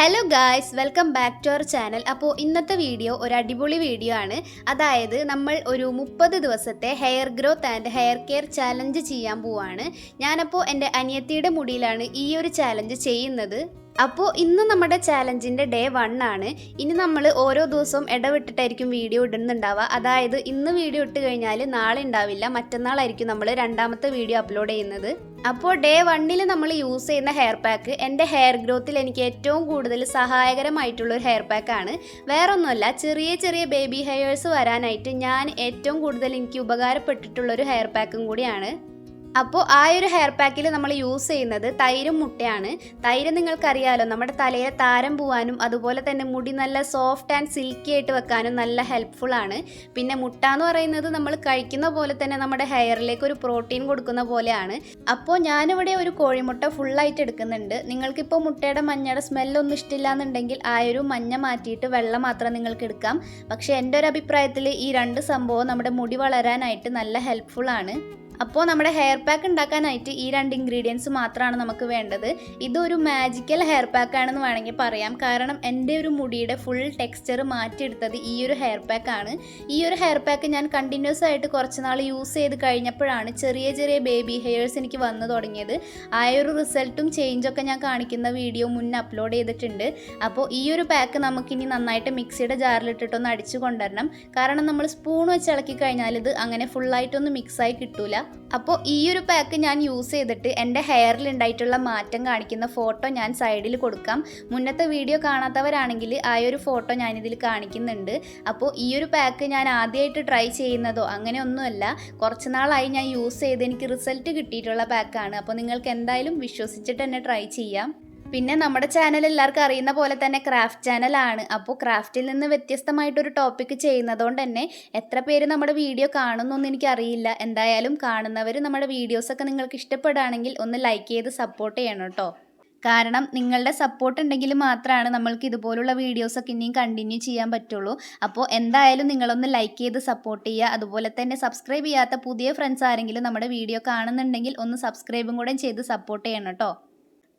Hello guys welcome back to our channel അപ്പോൾ ഇന്നത്തെ video ഒരു അടിപൊളി വീഡിയോ ആണ്. അതായത് നമ്മൾ ഒരു മുപ്പത് ദിവസത്തെ hair growth and hair care challenge ചെയ്യാൻ പോവാണ്. ഞാനപ്പോൾ എന്റെ അനിയത്തിയുടെ മുടിയിലാണ് ഈ ഒരു ചാലഞ്ച് ചെയ്യുന്നത്. അപ്പോൾ ഇന്ന് നമ്മുടെ ചാലഞ്ചിന്റെ ഡേ വൺ ആണ്. ഇനി നമ്മൾ ഓരോ ദിവസവും ഇടവിട്ടിട്ടായിരിക്കും വീഡിയോ ഇടുന്നുണ്ടാവുക. അതായത് ഇന്ന് വീഡിയോ ഇട്ട് കഴിഞ്ഞാൽ നാളെ ഉണ്ടാവില്ല മറ്റന്നാളായിരിക്കും നമ്മൾ രണ്ടാമത്തെ വീഡിയോ അപ്ലോഡ് ചെയ്യുന്നത്. അപ്പോൾ ഡേ വണ്ണിൽ നമ്മൾ യൂസ് ചെയ്യുന്ന ഹെയർ പാക്ക് എന്റെ ഹെയർ ഗ്രോത്തിൽ എനിക്ക് ഏറ്റവും കൂടുതൽ സഹായകരമായിട്ടുള്ളൊരു ഹെയർ പാക്കാണ് വേറൊന്നുമല്ല ചെറിയ ചെറിയ ബേബി ഹെയേഴ്സ് വരാനായിട്ട് ഞാൻ ഏറ്റവും കൂടുതൽ എനിക്ക് ഉപകാരപ്പെട്ടിട്ടുള്ളൊരു ഹെയർ പാക്കും കൂടിയാണ്. അപ്പോൾ ആ ഒരു ഹെയർ പാക്കിൽ നമ്മൾ യൂസ് ചെയ്യുന്നത് തൈരും മുട്ടയാണ്. തൈര് നിങ്ങൾക്കറിയാലോ നമ്മുടെ തലയിലെ താരം പോവാനും അതുപോലെ തന്നെ മുടി നല്ല സോഫ്റ്റ് ആൻഡ് സിൽക്കി ആയിട്ട് വെക്കാനും നല്ല ഹെൽപ്ഫുൾ ആണ്. പിന്നെ മുട്ട എന്ന് പറയുന്നത് നമ്മൾ കഴിക്കുന്ന പോലെ തന്നെ നമ്മുടെ ഹെയറിലേക്ക് ഒരു പ്രോട്ടീൻ കൊടുക്കുന്ന പോലെയാണ്. അപ്പോൾ ഞാനിവിടെ ഒരു കോഴിമുട്ട ഫുള്ളായിട്ട് എടുക്കുന്നുണ്ട്. നിങ്ങൾക്കിപ്പോൾ മുട്ടയുടെ മഞ്ഞയുടെ സ്മെല്ലൊന്നും ഇഷ്ടമില്ല എന്നുണ്ടെങ്കിൽ ആ ഒരു മഞ്ഞ മാറ്റിയിട്ട് വെള്ളം മാത്രം നിങ്ങൾക്ക് എടുക്കാം. പക്ഷേ എന്റെ ഒരു അഭിപ്രായത്തിൽ ഈ രണ്ട് സംഭവം നമ്മുടെ മുടി വളരാനായിട്ട് നല്ല ഹെൽപ്ഫുൾ ആണ്. അപ്പോൾ നമ്മുടെ ഹെയർ പാക്ക് ഉണ്ടാക്കാനായിട്ട് ഈ രണ്ട് ഇൻഗ്രീഡിയൻസ് മാത്രമാണ് നമുക്ക് വേണ്ടത്. ഇതൊരു മാജിക്കൽ ഹെയർ പാക്ക് ആണെന്ന് വേണമെങ്കിൽ പറയാം. കാരണം എന്റെ ഒരു മുടിയുടെ ഫുൾ ടെക്സ്ചർ മാറ്റിയെടുത്തത് ഈ ഒരു ഹെയർ പാക്ക് ആണ്. ഈ ഒരു ഹെയർ പാക്ക് ഞാൻ കണ്ടിന്യൂസ് ആയിട്ട് കുറച്ച് നാൾ യൂസ് ചെയ്ത് കഴിഞ്ഞപ്പോഴാണ് ചെറിയ ചെറിയ ബേബി ഹെയർസ് എനിക്ക് വന്നു തുടങ്ങിയത്. ആ ഒരു റിസൾട്ടും ചേഞ്ചൊക്കെ ഞാൻ കാണിക്കുന്ന വീഡിയോ മുന്നേ അപ്ലോഡ് ചെയ്തിട്ടുണ്ട്. അപ്പോൾ ഈ ഒരു പാക്ക് നമുക്കിനി നന്നായിട്ട് മിക്സിയുടെ ജാറിലിട്ടിട്ടൊന്ന് അടിച്ചു കൊണ്ടുവരണം. കാരണം നമ്മൾ സ്പൂൺ വെച്ച് ഇളക്കി കഴിഞ്ഞാൽ ഇത് അങ്ങനെ ഫുള്ളായിട്ടൊന്ന് മിക്സായി കിട്ടൂല. അപ്പോൾ ഈ ഒരു പാക്ക് ഞാൻ യൂസ് ചെയ്തിട്ട് എന്റെ ഹെയറിൽ ഉണ്ടായിട്ടുള്ള മാറ്റം കാണിക്കുന്ന ഫോട്ടോ ഞാൻ സൈഡിൽ കൊടുക്കാം. മുന്നത്തെ വീഡിയോ കാണാത്തവരാണെങ്കിൽ ആ ഒരു ഫോട്ടോ ഞാനിതിൽ കാണിക്കുന്നുണ്ട്. അപ്പോൾ ഈ ഒരു പാക്ക് ഞാൻ ആദ്യമായിട്ട് ട്രൈ ചെയ്യുന്നതോ അങ്ങനെയൊന്നുമല്ല. കുറച്ച് നാളായി ഞാൻ യൂസ് ചെയ്ത് എനിക്ക് റിസൾട്ട് കിട്ടിയിട്ടുള്ള പാക്കാണ് അപ്പോൾ നിങ്ങൾക്ക് എന്തായാലും വിശ്വസിച്ചിട്ട് തന്നെ ട്രൈ ചെയ്യാം. പിന്നെ നമ്മുടെ ചാനൽ എല്ലാവർക്കും അറിയുന്ന പോലെ തന്നെ ക്രാഫ്റ്റ് ചാനലാണ് അപ്പോൾ ക്രാഫ്റ്റിൽ നിന്ന് വ്യത്യസ്തമായിട്ടൊരു ടോപ്പിക്ക് ചെയ്യുന്നതുകൊണ്ട് തന്നെ എത്ര പേര് നമ്മുടെ വീഡിയോ കാണുന്നു കാണുന്നൊന്നും എനിക്കറിയില്ല. എന്തായാലും കാണുന്നവർ നമ്മുടെ വീഡിയോസൊക്കെ നിങ്ങൾക്ക് ഇഷ്ടപ്പെടുകയാണെങ്കിൽ ഒന്ന് ലൈക്ക് ചെയ്ത് സപ്പോർട്ട് ചെയ്യണം കേട്ടോ കാരണം നിങ്ങളുടെ സപ്പോർട്ട് ഉണ്ടെങ്കിൽ മാത്രമാണ് നമ്മൾക്ക് ഇതുപോലുള്ള വീഡിയോസൊക്കെ ഇനിയും കണ്ടിന്യൂ ചെയ്യാൻ പറ്റുള്ളൂ. അപ്പോൾ എന്തായാലും നിങ്ങളൊന്ന് ലൈക്ക് ചെയ്ത് സപ്പോർട്ട് ചെയ്യുക. അതുപോലെ തന്നെ സബ്സ്ക്രൈബ് ചെയ്യാത്ത പുതിയ ഫ്രണ്ട്സ് ആരെങ്കിലും നമ്മുടെ വീഡിയോ കാണുന്നുണ്ടെങ്കിൽ ഒന്ന് സബ്സ്ക്രൈബും കൂടെ ചെയ്ത് സപ്പോർട്ട് ചെയ്യണം കേട്ടോ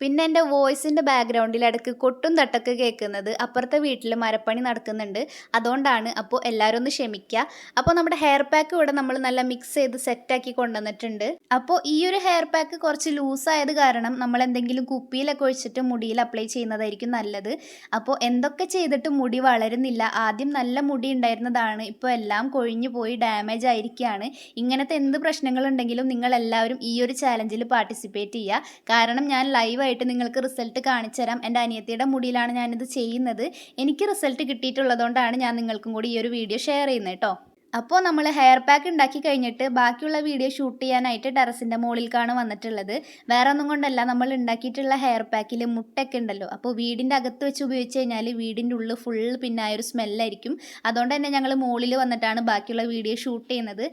പിന്നെ എന്റെ വോയിസിന്റെ ബാക്ക്ഗ്രൗണ്ടിൽ ഇടയ്ക്ക് കൊട്ടും തട്ടൊക്കെ കേൾക്കുന്നത് അപ്പുറത്തെ വീട്ടിൽ മരപ്പണി നടക്കുന്നുണ്ട്. അതുകൊണ്ടാണ് അപ്പോൾ എല്ലാവരും ഒന്ന് ക്ഷമിക്കുക. അപ്പോൾ നമ്മുടെ ഹെയർ പാക്ക് ഇവിടെ നമ്മൾ നല്ല മിക്സ് ചെയ്ത് സെറ്റാക്കി കൊണ്ടുവന്നിട്ടുണ്ട്. അപ്പോൾ ഈ ഒരു ഹെയർ പാക്ക് കുറച്ച് ലൂസായത് കാരണം നമ്മൾ എന്തെങ്കിലും കുപ്പിയിലൊക്കെ ഒഴിച്ചിട്ട് മുടിയിൽ അപ്ലൈ ചെയ്യുന്നതായിരിക്കും നല്ലത്. അപ്പോൾ എന്തൊക്കെ ചെയ്തിട്ട് മുടി വളരുന്നില്ല ആദ്യം നല്ല മുടി ഉണ്ടായിരുന്നതാണ് ഇപ്പോൾ എല്ലാം കൊഴിഞ്ഞു പോയി ഡാമേജ് ആയിരിക്കുകയാണ്. ഇങ്ങനത്തെ എന്ത് പ്രശ്നങ്ങളുണ്ടെങ്കിലും നിങ്ങൾ എല്ലാവരും ഈ ഒരു ചാലഞ്ചിൽ പാർട്ടിസിപ്പേറ്റ് ചെയ്യുക. കാരണം ഞാൻ ലൈവായിട്ട് നിങ്ങൾക്ക് റിസൾട്ട് കാണിച്ചു തരാം എന്റെ അനിയത്തിയുടെ മുടിയിലാണ് ഞാനിത് ചെയ്യുന്നത്. എനിക്ക് റിസൾട്ട് കിട്ടിയിട്ടുള്ളതുകൊണ്ടാണ് ഞാൻ നിങ്ങൾക്കും കൂടി ഈ ഒരു വീഡിയോ ഷെയർ ചെയ്യുന്നത് കേട്ടോ അപ്പോൾ നമ്മൾ ഹെയർ പാക്ക് ഉണ്ടാക്കി കഴിഞ്ഞിട്ട് ബാക്കിയുള്ള വീഡിയോ ഷൂട്ട് ചെയ്യാനായിട്ട് ടെറസിന്റെ മുകളിലേക്കാണ് വന്നിട്ടുള്ളത്. വേറെ ഒന്നും കൊണ്ടല്ല നമ്മൾ ഉണ്ടാക്കിയിട്ടുള്ള ഹെയർ പാക്കിൽ മുട്ടൊക്കെ ഉണ്ടല്ലോ അപ്പോൾ വീടിന്റെ അകത്ത് വെച്ച് ഉപയോഗിച്ച് കഴിഞ്ഞാൽ വീടിന്റെ ഉള്ളിൽ ഫുൾ പിന്നെ ആ ഒരു സ്മെല്ലായിരിക്കും അതുകൊണ്ട് തന്നെ ഞങ്ങൾ മുകളിൽ വന്നിട്ടാണ് ബാക്കിയുള്ള വീഡിയോ ഷൂട്ട് ചെയ്യുന്നത്.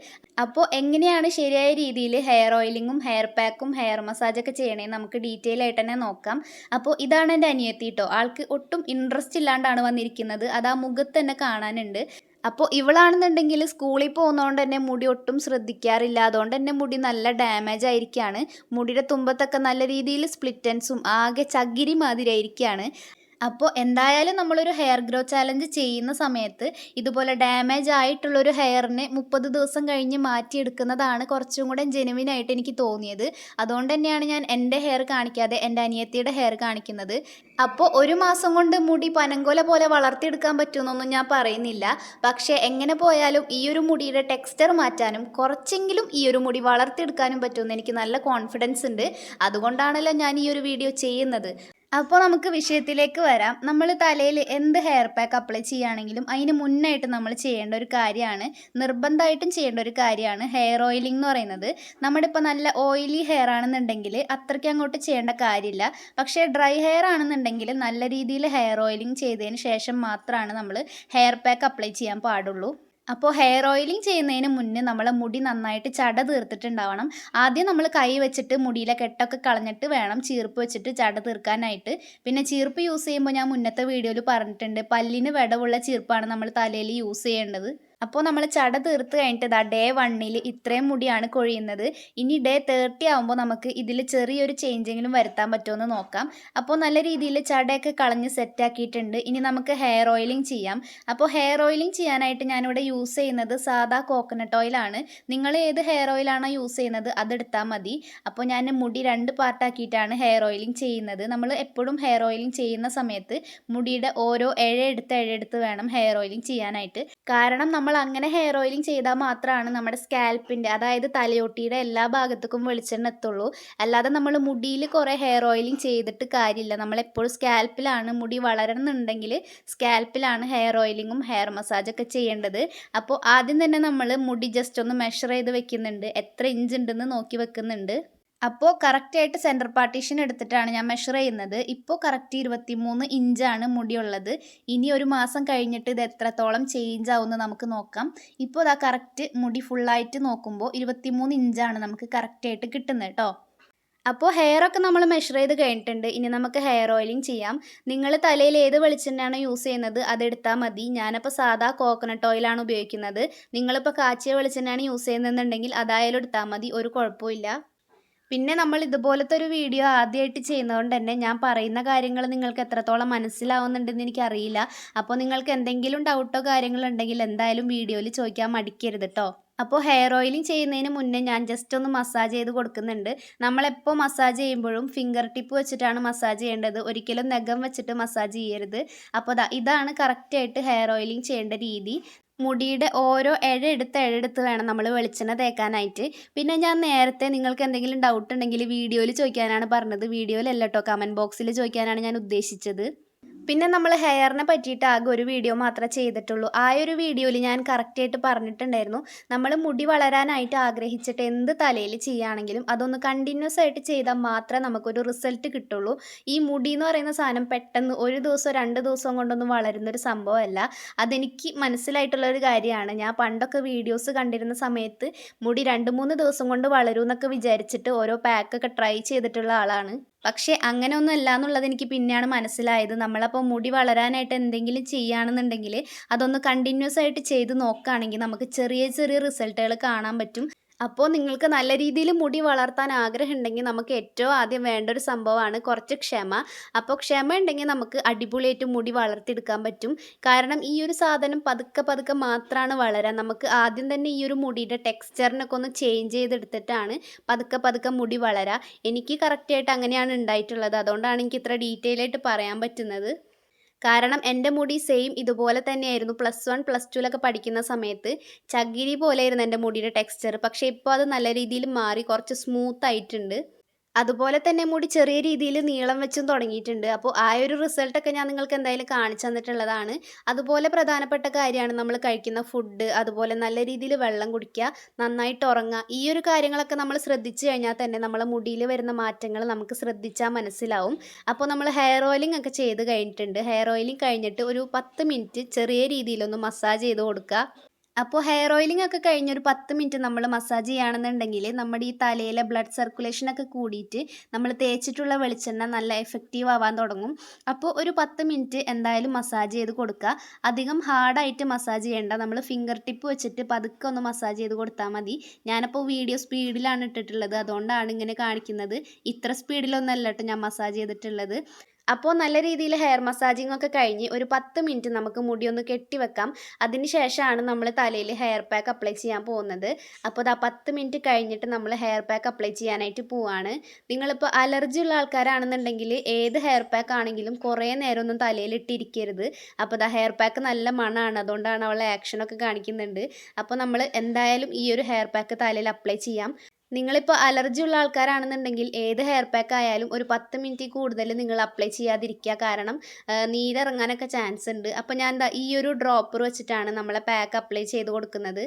അപ്പോൾ എങ്ങനെയാണ് ശരിയായ രീതിയിൽ ഹെയർ ഓയിലിങ്ങും ഹെയർ പാക്കും ഹെയർ മസാജൊക്കെ ചെയ്യണേ നമുക്ക് ഡീറ്റെയിൽ ആയിട്ട് തന്നെ നോക്കാം. അപ്പോൾ ഇതാണ് എന്റെ അനിയത്തി കേട്ടോ ആൾക്ക് ഒട്ടും ഇൻട്രസ്റ്റ് ഇല്ലാണ്ടാണ് വന്നിരിക്കുന്നത്. അത് ആ മുഖത്ത് തന്നെ കാണാനുണ്ട്. അപ്പോൾ ഇവളാണെന്നുണ്ടെങ്കിൽ സ്കൂളിൽ പോകുന്നതുകൊണ്ട് തന്നെ മുടി ഒട്ടും ശ്രദ്ധിക്കാറില്ല. അതുകൊണ്ട് തന്നെ മുടി നല്ല ഡാമേജ് ആയിരിക്കുകയാണ് മുടിയുടെ തുമ്പത്തൊക്കെ നല്ല രീതിയിൽ സ്പ്ലിറ്റൻസും ആകെ ചകിരി മാതിരി ആയിരിക്കുകയാണ് അപ്പോൾ എന്തായാലും നമ്മളൊരു ഹെയർ ഗ്രോ ചാലഞ്ച് ചെയ്യുന്ന സമയത്ത് ഇതുപോലെ ഡാമേജ് ആയിട്ടുള്ള ഒരു ഹെയറിനെ മുപ്പത് ദിവസം കഴിഞ്ഞ് മാറ്റിയെടുക്കുന്നതാണ് കുറച്ചും കൂടെ ജെനുവിനായിട്ട് എനിക്ക് തോന്നിയത്. അതുകൊണ്ട് തന്നെയാണ് ഞാൻ എന്റെ ഹെയർ കാണിക്കാതെ എന്റെ അനിയത്തിയുടെ ഹെയർ കാണിക്കുന്നത്. അപ്പോൾ ഒരു മാസം കൊണ്ട് മുടി പനങ്കോല പോലെ വളർത്തിയെടുക്കാൻ പറ്റുമെന്നൊന്നും ഞാൻ പറയുന്നില്ല. പക്ഷേ എങ്ങനെ പോയാലും ഈ ഒരു മുടിയുടെ ടെക്സ്ചർ മാറ്റാനും കുറച്ചെങ്കിലും ഈ ഒരു മുടി വളർത്തിയെടുക്കാനും പറ്റുമെന്ന് എനിക്ക് നല്ല കോൺഫിഡൻസ് ഉണ്ട്. അതുകൊണ്ടാണല്ലോ ഞാൻ ഈ ഒരു വീഡിയോ ചെയ്യുന്നത്. അപ്പോൾ നമുക്ക് വിഷയത്തിലേക്ക് വരാം. നമ്മൾ തലയിൽ എന്ത് ഹെയർ പാക്ക് അപ്ലൈ ചെയ്യുകയാണെങ്കിലും അതിന് മുന്നായിട്ട് നമ്മൾ ചെയ്യേണ്ട ഒരു കാര്യമാണ് നിർബന്ധമായിട്ടും ചെയ്യേണ്ട ഒരു കാര്യമാണ് ഹെയർ ഓയിലിംഗ് എന്ന് പറയുന്നത്. നമ്മുടെ ഇപ്പോൾ നല്ല ഓയിലി ഹെയർ ആണെന്നുണ്ടെങ്കിൽ അത്രയ്ക്ക് അങ്ങോട്ട് ചെയ്യേണ്ട കാര്യമില്ല. പക്ഷേ ഡ്രൈ ഹെയർ ആണെന്നുണ്ടെങ്കിൽ നല്ല രീതിയിൽ ഹെയർ ഓയിലിംഗ് ചെയ്തതിന് ശേഷം മാത്രമാണ് നമ്മൾ ഹെയർ പാക്ക് അപ്ലൈ ചെയ്യാൻ പാടുള്ളൂ. അപ്പോൾ ഹെയർ ഓയിലിംഗ് ചെയ്യുന്നതിന് മുന്നേ നമ്മൾ മുടി നന്നായിട്ട് ചട തീർത്തിട്ടുണ്ടാവണം. ആദ്യം നമ്മൾ കൈ വെച്ചിട്ട് മുടിയിലെ കെട്ടൊക്കെ കളഞ്ഞിട്ട് വേണം ചീർപ്പ് വെച്ചിട്ട് ചട തീർക്കാനായിട്ട്. പിന്നെ ചീർപ്പ് യൂസ് ചെയ്യുമ്പോൾ ഞാൻ മുന്നത്തെ വീഡിയോയിൽ പറഞ്ഞിട്ടുണ്ട് പല്ലിന് വിടവുള്ള ചീർപ്പാണ് നമ്മൾ തലയിൽ യൂസ് ചെയ്യേണ്ടത്. അപ്പോൾ നമ്മൾ ചട തീർത്ത് കഴിഞ്ഞിട്ട് ഇതാ ഡേ വണ്ണിൽ ഇത്രയും മുടിയാണ് കൊഴിയുന്നത്. ഇനി ഡേ തേർട്ടി ആകുമ്പോൾ നമുക്ക് ഇതിൽ ചെറിയൊരു ചേഞ്ചെങ്കിലും വരുത്താൻ പറ്റുമെന്ന് നോക്കാം. അപ്പോൾ നല്ല രീതിയിൽ ചടയൊക്കെ കളഞ്ഞ് സെറ്റാക്കിയിട്ടുണ്ട് ഇനി നമുക്ക് ഹെയർ ഓയിലിംഗ് ചെയ്യാം. അപ്പോൾ ഹെയർ ഓയിലിംഗ് ചെയ്യാനായിട്ട് ഞാനിവിടെ യൂസ് ചെയ്യുന്നത് സാധാ കോക്കനട്ട് ഓയിലാണ് നിങ്ങൾ ഏത് ഹെയർ ഓയിലാണോ യൂസ് ചെയ്യുന്നത് അതെടുത്താൽ മതി. അപ്പോൾ ഞാൻ മുടി രണ്ട് പാർട്ടാക്കിയിട്ടാണ് ഹെയർ ഓയിലിംഗ് ചെയ്യുന്നത്. നമ്മൾ എപ്പോഴും ഹെയർ ഓയിലിംഗ് ചെയ്യുന്ന സമയത്ത് മുടിയുടെ ഓരോ ഏഴെടുത്ത് ഏഴെടുത്ത് വേണം ഹെയർ ഓയിലിംഗ് ചെയ്യാനായിട്ട്. കാരണം നമ്മൾ അങ്ങനെ ഹെയർ ഓയിലിംഗ് ചെയ്താൽ മാത്രമാണ് നമ്മുടെ സ്കാൽപ്പിന്റെ അതായത് തലയോട്ടിയുടെ എല്ലാ ഭാഗത്തേക്കും വെളിച്ചെണ്ണ എത്തുള്ളൂ. അല്ലാതെ നമ്മൾ മുടിയിൽ കുറേ ഹെയർ ഓയിലിംഗ് ചെയ്തിട്ട് കാര്യമില്ല. നമ്മളെപ്പോഴും സ്കാൽപ്പിലാണ് മുടി വളരുന്നുണ്ടെങ്കിൽ സ്കാൽപ്പിലാണ് ഹെയർ ഓയിലിങ്ങും ഹെയർ മസാജൊക്കെ ചെയ്യേണ്ടത്. അപ്പോൾ ആദ്യം തന്നെ നമ്മൾ മുടി ജസ്റ്റ് ഒന്ന് മെഷർ ചെയ്ത് വെക്കുന്നുണ്ട്. എത്ര ഇഞ്ച് ഉണ്ടെന്ന് നോക്കി വെക്കുന്നുണ്ട്. അപ്പോൾ കറക്റ്റായിട്ട് സെന്റർ പാർട്ടീഷൻ എടുത്തിട്ടാണ് ഞാൻ മെഷർ ചെയ്യുന്നത്. ഇപ്പോൾ കറക്റ്റ് ഇരുപത്തി മൂന്ന് ഇഞ്ചാണ് മുടിയുള്ളത്. ഇനി ഒരു മാസം കഴിഞ്ഞിട്ട് ഇത് എത്രത്തോളം ചേഞ്ച് ആവുമെന്ന് നമുക്ക് നോക്കാം. ഇപ്പോൾ ഇതാ കറക്റ്റ് മുടി ഫുള്ളായിട്ട് നോക്കുമ്പോൾ ഇരുപത്തി മൂന്ന് ഇഞ്ചാണ് നമുക്ക് കറക്റ്റായിട്ട് കിട്ടുന്നത് കേട്ടോ അപ്പോൾ ഹെയർ ഒക്കെ നമ്മൾ മെഷർ ചെയ്ത് കഴിഞ്ഞിട്ടുണ്ട്. ഇനി നമുക്ക് ഹെയർ ഓയിലിംഗ് ചെയ്യാം. നിങ്ങൾ തലയിൽ ഏത് വെളിച്ചെണ്ണയാണ് യൂസ് ചെയ്യുന്നത് അതെടുത്താൽ മതി. ഞാനപ്പോൾ സാധാ കോക്കനട്ട് ഓയിലാണ് ഉപയോഗിക്കുന്നത്. നിങ്ങളിപ്പോൾ കാച്ചിയ വെളിച്ചെണ്ണയാണ് യൂസ് ചെയ്യുന്നതെന്നുണ്ടെങ്കിൽ അതായാലും എടുത്താൽ മതി. ഒരു കുഴപ്പമില്ല പിന്നെ നമ്മൾ ഇതുപോലത്തെ ഒരു വീഡിയോ ആദ്യമായിട്ട് ചെയ്യുന്നതുകൊണ്ട് തന്നെ ഞാൻ പറയുന്ന കാര്യങ്ങൾ നിങ്ങൾക്ക് എത്രത്തോളം മനസ്സിലാവുന്നുണ്ടെന്ന് എനിക്കറിയില്ല. അപ്പോൾ നിങ്ങൾക്ക് എന്തെങ്കിലും ഡൗട്ടോ കാര്യങ്ങളോ ഉണ്ടെങ്കിൽ എന്തായാലും വീഡിയോയിൽ ചോദിക്കാൻ മടിക്കരുത് കേട്ടോ അപ്പോൾ ഹെയർ ഓയിലിംഗ് ചെയ്യുന്നതിന് മുന്നേ ഞാൻ ജസ്റ്റ് ഒന്ന് മസാജ് ചെയ്ത് കൊടുക്കുന്നുണ്ട്. നമ്മളെപ്പോൾ മസാജ് ചെയ്യുമ്പോഴും ഫിംഗർ ടിപ്പ് വെച്ചിട്ടാണ് മസാജ് ചെയ്യേണ്ടത്. ഒരിക്കലും നഖം വെച്ചിട്ട് മസാജ് ചെയ്യരുത്. അപ്പോൾ ഇതാണ് കറക്റ്റായിട്ട് ഹെയർ ഓയിലിംഗ് ചെയ്യേണ്ട രീതി. മുടിയുടെ ഓരോ ഇഴ എടുത്ത് ഇഴ എടുത്ത് വേണം നമ്മൾ വെളിച്ചെണ്ണ തേക്കാനായിട്ട്. പിന്നെ ഞാൻ നേരത്തെ നിങ്ങൾക്ക് എന്തെങ്കിലും ഡൗട്ട് ഉണ്ടെങ്കിൽ വീഡിയോയിൽ ചോദിക്കാനാണ് പറഞ്ഞത്. വീഡിയോയിലല്ല കേട്ടോ കമന്റ് ബോക്സിൽ ചോദിക്കാനാണ് ഞാൻ ഉദ്ദേശിച്ചത്. പിന്നെ നമ്മൾ ഹെയറിനെ പറ്റിയിട്ട് ആകെ ഒരു വീഡിയോ മാത്രമേ ചെയ്തിട്ടുള്ളൂ. ആ ഒരു വീഡിയോയിൽ ഞാൻ കറക്റ്റായിട്ട് പറഞ്ഞിട്ടുണ്ടായിരുന്നു. നമ്മൾ മുടി വളരാനായിട്ട് ആഗ്രഹിച്ചിട്ട് എന്ത് തലയിൽ ചെയ്യുകയാണെങ്കിലും അതൊന്ന് കണ്ടിന്യൂസ് ആയിട്ട് ചെയ്താൽ മാത്രമേ നമുക്കൊരു റിസൾട്ട് കിട്ടുള്ളൂ. ഈ മുടി എന്ന് പറയുന്ന സാധനം പെട്ടെന്ന് ഒരു ദിവസം രണ്ട് ദിവസം കൊണ്ടൊന്നും വളരുന്നൊരു സംഭവമല്ല. അതെനിക്ക് മനസ്സിലായിട്ടുള്ള ഒരു കാര്യമാണ്. ഞാൻ പണ്ടൊക്കെ വീഡിയോസ് കണ്ടിരുന്ന സമയത്ത് മുടി രണ്ട് മൂന്ന് ദിവസം കൊണ്ട് വളരും എന്നൊക്കെ വിചാരിച്ചിട്ട് ഓരോ പാക്കൊക്കെ ട്രൈ ചെയ്തിട്ടുള്ള ആളാണ്. പക്ഷേ അങ്ങനെയൊന്നും അല്ല എന്നുള്ളത് എനിക്ക് പിന്നെയാണ് മനസ്സിലായത്. നമ്മളപ്പോൾ മുടി വളരാനായിട്ട് എന്തെങ്കിലും ചെയ്യുകയാണെന്നുണ്ടെങ്കിൽ അതൊന്ന് കണ്ടിന്യൂസ് ആയിട്ട് ചെയ്ത് നോക്കുകയാണെങ്കിൽ നമുക്ക് ചെറിയ ചെറിയ റിസൾട്ടുകൾ കാണാൻ പറ്റും. അപ്പോൾ നിങ്ങൾക്ക് നല്ല രീതിയിൽ മുടി വളർത്താൻ ആഗ്രഹം ഉണ്ടെങ്കിൽ നമുക്ക് ഏറ്റവും ആദ്യം വേണ്ട ഒരു സംഭവമാണ് കുറച്ച് ക്ഷമ. അപ്പോൾ ക്ഷമ ഉണ്ടെങ്കിൽ നമുക്ക് അടിപൊളിയായിട്ട് മുടി വളർത്തിയെടുക്കാൻ പറ്റും. കാരണം ഈ ഒരു സാധനം പതുക്കെ പതുക്കെ മാത്രമാണ് വളരാൻ നമുക്ക് ആദ്യം തന്നെ ഈ ഒരു മുടിയുടെ ടെക്സ്ചറിനൊക്കെ ഒന്ന് ചേഞ്ച് ചെയ്തെടുത്തിട്ടാണ് പതുക്കെ പതുക്കെ മുടി വളരാ. എനിക്ക് കറക്റ്റായിട്ട് അങ്ങനെയാണ് ഉണ്ടായിട്ടുള്ളത്. അതുകൊണ്ടാണ് എനിക്ക് ഇത്ര ഡീറ്റെയിൽ ആയിട്ട് പറയാൻ പറ്റുന്നത്. കാരണം എന്റെ മുടി സെയിം ഇതുപോലെ തന്നെയായിരുന്നു. പ്ലസ് വൺ പ്ലസ് ടുവിലൊക്കെ പഠിക്കുന്ന സമയത്ത് ചകിരി പോലെയായിരുന്നു എന്റെ മുടിയുടെ ടെക്സ്ചർ പക്ഷേ ഇപ്പോൾ അത് നല്ല രീതിയിൽ മാറി കുറച്ച് സ്മൂത്ത് ആയിട്ടുണ്ട്. അതുപോലെ തന്നെ മുടി ചെറിയ രീതിയിൽ നീളം വെച്ചും തുടങ്ങിയിട്ടുണ്ട്. അപ്പോൾ ആ ഒരു റിസൾട്ടൊക്കെ ഞാൻ നിങ്ങൾക്ക് എന്തായാലും കാണിച്ചു തന്നിട്ടുള്ളതാണ്. അതുപോലെ പ്രധാനപ്പെട്ട കാര്യമാണ് നമ്മൾ കഴിക്കുന്ന ഫുഡ് അതുപോലെ നല്ല രീതിയിൽ വെള്ളം കുടിക്കുക നന്നായിട്ട് ഉറങ്ങുക. ഈ ഒരു കാര്യങ്ങളൊക്കെ നമ്മൾ ശ്രദ്ധിച്ചു കഴിഞ്ഞാൽ തന്നെ നമ്മളെ മുടിയിൽ വരുന്ന മാറ്റങ്ങൾ നമുക്ക് ശ്രദ്ധിച്ചാൽ മനസ്സിലാവും. അപ്പോൾ നമ്മൾ ഹെയർ ഓയിലിംഗ് ഒക്കെ ചെയ്ത് കഴിഞ്ഞിട്ടുണ്ട്. ഹെയർ ഓയിലിംഗ് കഴിഞ്ഞിട്ട് ഒരു പത്ത് മിനിറ്റ് ചെറിയ രീതിയിലൊന്ന് മസാജ് ചെയ്ത് കൊടുക്കുക. അപ്പോൾ ഹെയർ ഓയിലിംഗ് ഒക്കെ കഴിഞ്ഞ് ഒരു പത്ത് മിനിറ്റ് നമ്മൾ മസാജ് ചെയ്യുകയാണെന്നുണ്ടെങ്കിൽ നമ്മുടെ ഈ തലയിലെ ബ്ലഡ് സർക്കുലേഷനൊക്കെ കൂടിയിട്ട് നമ്മൾ തേച്ചിട്ടുള്ള വെളിച്ചെണ്ണ നല്ല എഫക്റ്റീവ് ആവാൻ തുടങ്ങും. അപ്പോൾ ഒരു പത്ത് മിനിറ്റ് എന്തായാലും മസാജ് ചെയ്ത് കൊടുക്കുക. അധികം ഹാർഡായിട്ട് മസാജ് ചെയ്യേണ്ട നമ്മൾ ഫിംഗർ ടിപ്പ് വെച്ചിട്ട് പതുക്കെ ഒന്ന് മസാജ് ചെയ്ത് കൊടുത്താൽ മതി. ഞാനപ്പോൾ വീഡിയോ സ്പീഡിലാണ് ഇട്ടിട്ടുള്ളത്. അതുകൊണ്ടാണ് ഇങ്ങനെ കാണിക്കുന്നത്. ഇത്ര സ്പീഡിലൊന്നല്ല കേട്ടോ ഞാൻ മസാജ് ചെയ്തിട്ടുള്ളത്. അപ്പോൾ നല്ല രീതിയിൽ ഹെയർ മസാജിങ് ഒക്കെ കഴിഞ്ഞ് ഒരു പത്ത് മിനിറ്റ് നമുക്ക് മുടി ഒന്ന് കെട്ടിവെക്കാം അതിന് ശേഷമാണ് നമ്മൾ തലയിൽ ഹെയർ പാക്ക് അപ്ലൈ ചെയ്യാൻ പോകുന്നത്. അപ്പോൾ അത് ആ പത്ത് മിനിറ്റ് കഴിഞ്ഞിട്ട് നമ്മൾ ഹെയർ പാക്ക് അപ്ലൈ ചെയ്യാനായിട്ട് പോവാണ്. നിങ്ങളിപ്പോൾ അലർജി ഉള്ള ആൾക്കാരാണെന്നുണ്ടെങ്കിൽ ഏത് ഹെയർ പാക്ക് ആണെങ്കിലും കുറേ നേരം ഒന്നും തലയിൽ ഇട്ടിരിക്കരുത്. അപ്പോൾ അത് ഹെയർ പാക്ക് നല്ല മണമാണ് അതുകൊണ്ടാണ് അവളെ ആക്ഷനൊക്കെ കാണിക്കുന്നുണ്ട്. അപ്പോൾ നമ്മൾ എന്തായാലും ഈ ഒരു ഹെയർ പാക്ക് തലയിൽ അപ്ലൈ ചെയ്യാം. നിങ്ങളിപ്പോൾ അലർജി ഉള്ള ആൾക്കാരാണെന്നുണ്ടെങ്കിൽ ഏത് ഹെയർ പാക്ക് ആയാലും ഒരു പത്ത് മിനിറ്റ് കൂടുതൽ നിങ്ങൾ അപ്ലൈ ചെയ്യാതിരിക്കുക. കാരണം നീരിറങ്ങാനൊക്കെ ചാൻസ് ഉണ്ട്. അപ്പോൾ ഞാൻ എന്താ ഈ ഒരു ഡ്രോപ്പർ വെച്ചിട്ടാണ് നമ്മളെ പാക്ക് അപ്ലൈ ചെയ്ത് കൊടുക്കുന്നത്.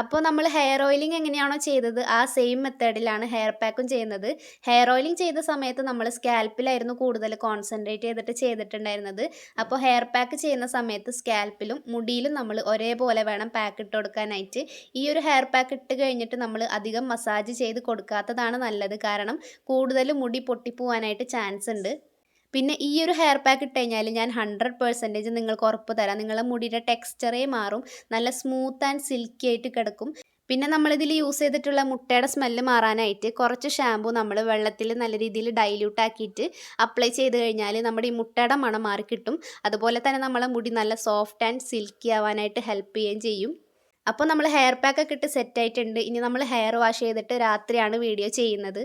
അപ്പോൾ നമ്മൾ ഹെയർ ഓയിലിംഗ് എങ്ങനെയാണോ ചെയ്തത്? ആ സെയിം മെത്തേഡിലാണ് ഹെയർ പാക്കും ചെയ്യുന്നത്. ഹെയർ ഓയിലിംഗ് ചെയ്ത സമയത്ത് നമ്മൾ സ്കാൽപ്പിലായിരുന്നു കൂടുതൽ കോൺസെൻട്രേറ്റ് ചെയ്തിട്ട് ചെയ്തിട്ടുണ്ടായിരുന്നത്. അപ്പോൾ ഹെയർ പാക്ക് ചെയ്യുന്ന സമയത്ത് സ്കാൽപ്പിലും മുടിയിലും നമ്മൾ ഒരേപോലെ വേണം പാക്ക് ഇട്ട് കൊടുക്കാനായിട്ട്. ഈ ഒരു ഹെയർ പാക്ക് ഇട്ട് കഴിഞ്ഞിട്ട് നമ്മൾ അധികം മസാജ് ചെയ്ത് കൊടുക്കാത്തതാണ് നല്ലത്. കാരണം കൂടുതൽ മുടി പൊട്ടിപ്പോവാനായിട്ട് ചാൻസ് ഉണ്ട്. പിന്നെ ഈ ഒരു ഹെയർ പാക്ക് ഇട്ട് കഴിഞ്ഞാൽ ഞാൻ ഹൺഡ്രഡ് പെർസെന്റേജ് നിങ്ങൾക്ക് ഉറപ്പ് തരാം. നിങ്ങളുടെ മുടിയുടെ ടെക്സ്ചറേ മാറും. നല്ല സ്മൂത്ത് ആൻഡ് സിൽക്കി ആയിട്ട് കിടക്കും. പിന്നെ നമ്മളിതിൽ യൂസ് ചെയ്തിട്ടുള്ള മുട്ടയുടെ സ്മെല്ല് മാറാനായിട്ട് കുറച്ച് ഷാമ്പു നമ്മൾ വെള്ളത്തിൽ നല്ല രീതിയിൽ ഡൈല്യൂട്ട് ആക്കിയിട്ട് അപ്ലൈ ചെയ്ത് കഴിഞ്ഞാൽ നമ്മുടെ ഈ മുട്ടയുടെ മണം മാറി കിട്ടും. അതുപോലെ തന്നെ നമ്മളെ മുടി നല്ല സോഫ്റ്റ് ആൻഡ് സിൽക്കി ആവാനായിട്ട് ഹെൽപ്പ് ചെയ്യുകയും ചെയ്യും. അപ്പോൾ നമ്മൾ ഹെയർ പാക്കൊക്കെ ഇട്ട് സെറ്റായിട്ടുണ്ട് ഇനി നമ്മൾ ഹെയർ വാഷ് ചെയ്തിട്ട് രാത്രിയാണ് വീഡിയോ ചെയ്യുന്നത്.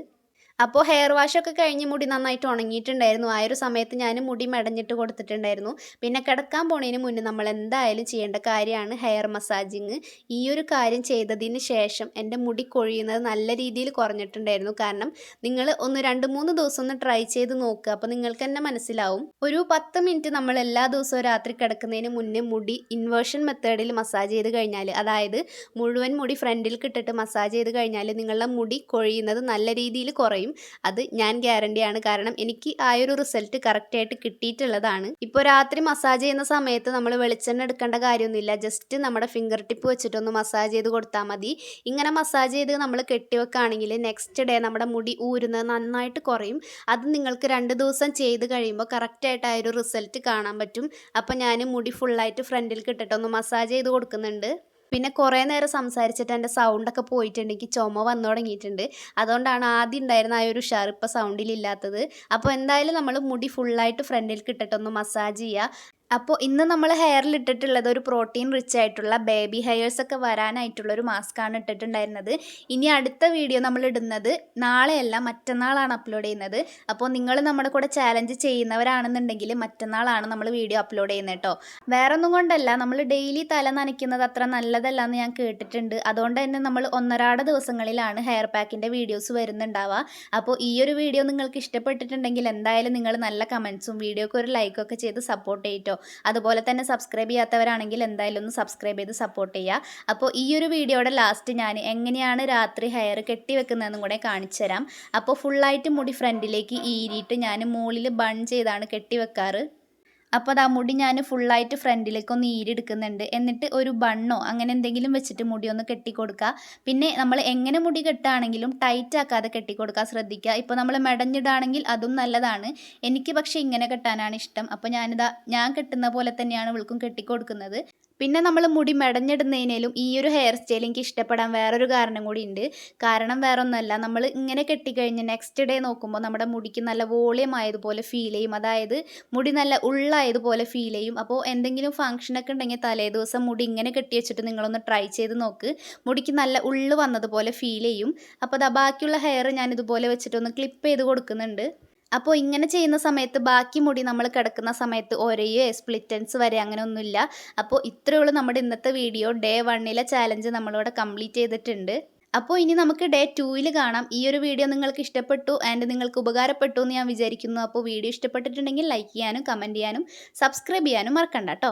അപ്പോൾ ഹെയർ വാഷ് ഒക്കെ കഴിഞ്ഞ് മുടി നന്നായിട്ട് ഉണങ്ങിയിട്ടുണ്ടായിരുന്നു. ആ ഒരു സമയത്ത് ഞാൻ മുടി മെടഞ്ഞിട്ട് കൊടുത്തിട്ടുണ്ടായിരുന്നു. പിന്നെ കിടക്കാൻ പോണതിന് മുന്നേ നമ്മൾ എന്തായാലും ചെയ്യേണ്ട കാര്യമാണ് ഹെയർ മസാജിങ് ഈ ഒരു കാര്യം ചെയ്തതിന് ശേഷം എന്റെ മുടി കൊഴിയുന്നത് നല്ല രീതിയിൽ കുറഞ്ഞിട്ടുണ്ടായിരുന്നു. കാരണം നിങ്ങൾ ഒന്ന് രണ്ട് മൂന്ന് ദിവസം ഒന്ന് ട്രൈ ചെയ്ത് നോക്കുക അപ്പോൾ നിങ്ങൾക്ക് തന്നെ മനസ്സിലാവും. ഒരു പത്ത് മിനിറ്റ് നമ്മൾ എല്ലാ ദിവസവും രാത്രി കിടക്കുന്നതിന് മുന്നേ മുടി ഇൻവേർഷൻ മെത്തേഡിൽ മസാജ് ചെയ്ത് കഴിഞ്ഞാൽ അതായത് മുഴുവൻ മുടി ഫ്രണ്ടിൽ കിട്ടിട്ട് മസാജ് ചെയ്ത് കഴിഞ്ഞാൽ നിങ്ങളുടെ മുടി കൊഴിയുന്നത് നല്ല രീതിയിൽ കുറയും. അത് ഞാൻ ഗ്യാരണ്ടിയാണ് കാരണം എനിക്ക് ആ ഒരു റിസൾട്ട് കറക്റ്റായിട്ട് കിട്ടിയിട്ടുള്ളതാണ്. ഇപ്പോൾ രാത്രി മസാജ് ചെയ്യുന്ന സമയത്ത് നമ്മൾ വെളിച്ചെണ്ണ എടുക്കേണ്ട കാര്യമൊന്നുമില്ല. ജസ്റ്റ് നമ്മുടെ ഫിംഗർ ടിപ്പ് വെച്ചിട്ടൊന്ന് മസാജ് ചെയ്ത് കൊടുത്താൽ മതി. ഇങ്ങനെ മസാജ് ചെയ്ത് നമ്മൾ കെട്ടിവെക്കുകയാണെങ്കിൽ നെക്സ്റ്റ് ഡേ നമ്മുടെ മുടി ഊരുന്നത് നന്നായിട്ട് കുറയും. അത് നിങ്ങൾക്ക് രണ്ട് ദിവസം ചെയ്ത് കഴിയുമ്പോൾ കറക്റ്റായിട്ട് ആ ഒരു റിസൾട്ട് കാണാൻ പറ്റും. അപ്പോൾ ഞാൻ മുടി ഫുള്ളായിട്ട് ഫ്രണ്ടിൽ കിട്ടിട്ടൊന്ന് മസാജ് ചെയ്ത് കൊടുക്കുന്നുണ്ട്. പിന്നെ കുറേ നേരം സംസാരിച്ചിട്ട് എന്റെ സൗണ്ടൊക്കെ പോയിട്ടുണ്ടെങ്കിൽ ചുമ വന്നു തുടങ്ങിയിട്ടുണ്ട്. അതുകൊണ്ടാണ് ആദ്യം ഉണ്ടായിരുന്ന ആ ഒരു ഉഷാർ ഇപ്പോൾ സൗണ്ടിലില്ലാത്തത് അപ്പോൾ എന്തായാലും നമ്മൾ മുടി ഫുള്ളായിട്ട് ഫ്രണ്ടിൽ കിട്ടിട്ടൊന്ന് മസാജ് ചെയ്യുക അപ്പോൾ ഇന്ന് നമ്മൾ ഹെയറിൽ ഇട്ടിട്ടുള്ളത് ഒരു പ്രോട്ടീൻ റിച്ച് ആയിട്ടുള്ള ബേബി ഹെയർസ് ഒക്കെ വരാനായിട്ടുള്ള ഒരു മാസ്കാണ് ഇട്ടിട്ടുണ്ടായിരുന്നത്. ഇനി അടുത്ത വീഡിയോ നമ്മൾ ഇടുന്നത് നാളെയല്ല മറ്റന്നാളാണ് അപ്ലോഡ് ചെയ്യുന്നത്. അപ്പോൾ നിങ്ങൾ നമ്മുടെ കൂടെ ചാലഞ്ച് ചെയ്യുന്നവരാണെന്നുണ്ടെങ്കിൽ മറ്റന്നാളാണ് നമ്മൾ വീഡിയോ അപ്ലോഡ് ചെയ്യുന്നത് കേട്ടോ. വേറെ ഒന്നും കൊണ്ടല്ല നമ്മൾ ഡെയിലി തല നനയ്ക്കുന്നത് അത്ര നല്ലതല്ല എന്ന് ഞാൻ കേട്ടിട്ടുണ്ട്. അതുകൊണ്ട് തന്നെ നമ്മൾ ഒന്നരാട ദിവസങ്ങളിലാണ് ഹെയർ പാക്കിന്റെ വീഡിയോസ് വരുന്നുണ്ടാവുക. അപ്പോൾ ഈ ഒരു വീഡിയോ നിങ്ങൾക്ക് ഇഷ്ടപ്പെട്ടിട്ടുണ്ടെങ്കിൽ എന്തായാലും നിങ്ങൾ നല്ല കമൻസും വീഡിയോക്ക് ഒരു ലൈക്കൊക്കെ ചെയ്ത് സപ്പോർട്ട് ചെയ്യട്ടോ അതുപോലെ തന്നെ സബ്സ്ക്രൈബ് ചെയ്യാത്തവരാണെങ്കിൽ എന്തായാലും ഒന്ന് സബ്സ്ക്രൈബ് ചെയ്ത് സപ്പോർട്ട് ചെയ്യുക. അപ്പോൾ ഈ ഒരു വീഡിയോയുടെ ലാസ്റ്റ് ഞാൻ എങ്ങനെയാണ് രാത്രി ഹെയർ കെട്ടി വെക്കുന്നതെന്നും കൂടെ കാണിച്ചു തരാം. അപ്പോൾ ഫുള്ളായിട്ട് മുടി ഫ്രണ്ടിലേക്ക് ഈരിയിട്ട് ഞാൻ മുകളിൽ ബൺ ചെയ്താണ് കെട്ടി വെക്കാറ്. അപ്പോൾ അത് ആ മുടി ഞാൻ ഫുള്ളായിട്ട് ഫ്രണ്ടിലേക്ക് ഒന്ന് ഈരെടുക്കുന്നുണ്ട് എന്നിട്ട് ഒരു ബണ്ണോ അങ്ങനെ എന്തെങ്കിലും വെച്ചിട്ട് മുടി ഒന്ന് കെട്ടിക്കൊടുക്കുക പിന്നെ നമ്മൾ എങ്ങനെ മുടി കെട്ടുകയാണെങ്കിലും ടൈറ്റ് ആക്കാതെ കെട്ടിക്കൊടുക്കാൻ ശ്രദ്ധിക്കുക ഇപ്പോൾ നമ്മൾ മെടഞ്ഞിടുകയാണെങ്കിൽ അതും നല്ലതാണ്. എനിക്ക് പക്ഷേ ഇങ്ങനെ കെട്ടാനാണ് ഇഷ്ടം. അപ്പോൾ ഞാനിതാ ഞാൻ കെട്ടുന്ന പോലെ തന്നെയാണ് ഇവൾക്കും കെട്ടിക്കൊടുക്കുന്നത്. പിന്നെ നമ്മൾ മുടി മെടഞ്ഞിടുന്നതിനേലും ഈ ഒരു ഹെയർ സ്റ്റൈൽ എനിക്ക് ഇഷ്ടപ്പെടാൻ വേറൊരു കാരണം കൂടി ഉണ്ട് കാരണം വേറെ ഒന്നുമല്ല നമ്മൾ ഇങ്ങനെ കെട്ടിക്കഴിഞ്ഞ് നെക്സ്റ്റ് ഡേ നോക്കുമ്പോൾ നമ്മുടെ മുടിക്ക് നല്ല വോളിയം ആയതുപോലെ ഫീൽ ചെയ്യും. അതായത് മുടി നല്ല ഉള്ളായതുപോലെ ഫീൽ ചെയ്യും. അപ്പോൾ എന്തെങ്കിലും ഫംഗ്ഷനൊക്കെ ഉണ്ടെങ്കിൽ തലേ ദിവസം മുടി ഇങ്ങനെ കെട്ടി വെച്ചിട്ട് നിങ്ങളൊന്ന് ട്രൈ ചെയ്ത് നോക്ക്. മുടിക്ക് നല്ല ഉള്ളു വന്നതുപോലെ ഫീൽ ചെയ്യും. അപ്പോൾ അതാ ബാക്കിയുള്ള ഹെയർ ഞാൻ ഇതുപോലെ വെച്ചിട്ടൊന്ന് ക്ലിപ്പ് ചെയ്ത് കൊടുക്കുന്നുണ്ട്. അപ്പോൾ ഇങ്ങനെ ചെയ്യുന്ന സമയത്ത് ബാക്കി മുടി നമ്മൾ കിടക്കുന്ന സമയത്ത് ഒരേ സ്പ്ലിറ്റൻസ് വരെ അങ്ങനെ ഒന്നുമില്ല അപ്പോൾ ഇത്രയേ ഉള്ളൂ നമ്മുടെ ഇന്നത്തെ വീഡിയോ. ഡേ വണ്ണിലെ ചാലഞ്ച് നമ്മളിവിടെ കംപ്ലീറ്റ് ചെയ്തിട്ടുണ്ട്. അപ്പോൾ ഇനി നമുക്ക് ഡേ ടൂവിൽ കാണാം. ഈ ഒരു വീഡിയോ നിങ്ങൾക്ക് ഇഷ്ടപ്പെട്ടു ആൻഡ് നിങ്ങൾക്ക് ഉപകാരപ്പെട്ടു എന്ന് ഞാൻ വിചാരിക്കുന്നു. അപ്പോൾ വീഡിയോ ഇഷ്ടപ്പെട്ടിട്ടുണ്ടെങ്കിൽ ലൈക്ക് ചെയ്യാനും കമന്റ് ചെയ്യാനും സബ്സ്ക്രൈബ് ചെയ്യാനും മറക്കണ്ട കേട്ടോ.